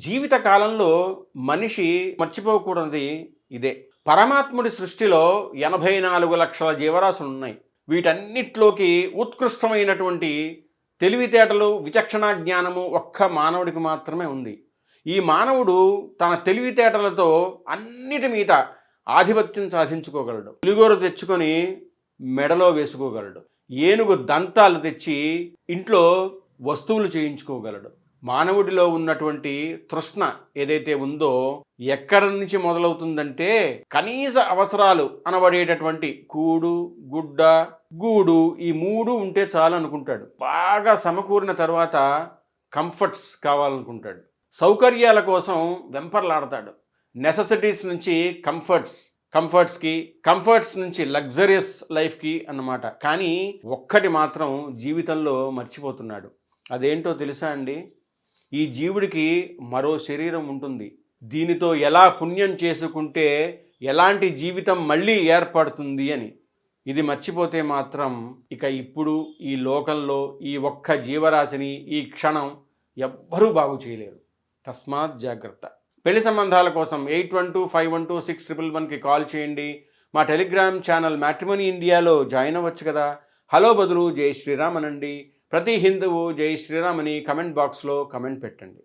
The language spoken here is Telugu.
జీవిత కాలంలో మనిషి మర్చిపోకూడనిది ఇదే. పరమాత్ముడి సృష్టిలో ఎనభై నాలుగు లక్షల జీవరాశులు ఉన్నాయి. వీటన్నిటిలోకి ఉత్కృష్టమైనటువంటి తెలివితేటలు విచక్షణ జ్ఞానము ఒక్క మానవుడికి మాత్రమే ఉంది. ఈ మానవుడు తన తెలివితేటలతో అన్నిటి మీద ఆధిపత్యం సాధించుకోగలడు. పులిగోర తెచ్చుకొని మెడలో వేసుకోగలడు. ఏనుగు దంతాలు తెచ్చి ఇంట్లో వస్తువులు చేయించుకోగలడు. మానవుడిలో ఉన్నటువంటి తృష్ణ ఏదైతే ఉందో ఎక్కడి నుంచి మొదలవుతుందంటే కనీస అవసరాలు అనబడేటటువంటి కూడు గుడ్డ గూడు ఈ మూడు ఉంటే చాలు అనుకుంటాడు. బాగా సమకూరిన తర్వాత కంఫర్ట్స్ కావాలనుకుంటాడు. సౌకర్యాల కోసం వెంపర్లాడతాడు. నెససిటీస్ నుంచి కంఫర్ట్స్ కంఫర్ట్స్కి కంఫర్ట్స్ నుంచి లగ్జరియస్ లైఫ్కి అన్నమాట. కానీ ఒక్కటి మాత్రం జీవితంలో మర్చిపోతున్నాడు. అదేంటో తెలుసా అండి? ఈ జీవుడికి మరో శరీరం ఉంటుంది. దీనితో ఎలా పుణ్యం చేసుకుంటే ఎలాంటి జీవితం మళ్ళీ ఏర్పడుతుంది అని. ఇది మర్చిపోతే మాత్రం ఇక ఇప్పుడు ఈ లోకంలో ఈ ఒక్క జీవరాశిని ఈ క్షణం ఎవ్వరూ బాగు చేయలేరు. తస్మాత్ జాగ్రత్త. పెళ్ళి సంబంధాల కోసం eight one two five one two six triple వన్కి కాల్ చేయండి. మా టెలిగ్రామ్ ఛానల్ మ్యాట్రిమనీ ఇండియాలో జాయిన్ అవ్వచ్చు కదా. హలో బదులు జై శ్రీరామ్ అనండి ప్రతి హిందువు జై శ్రీరామ్ అని కమెంట్ బాక్స్లో కమెంట్ పెట్టండి.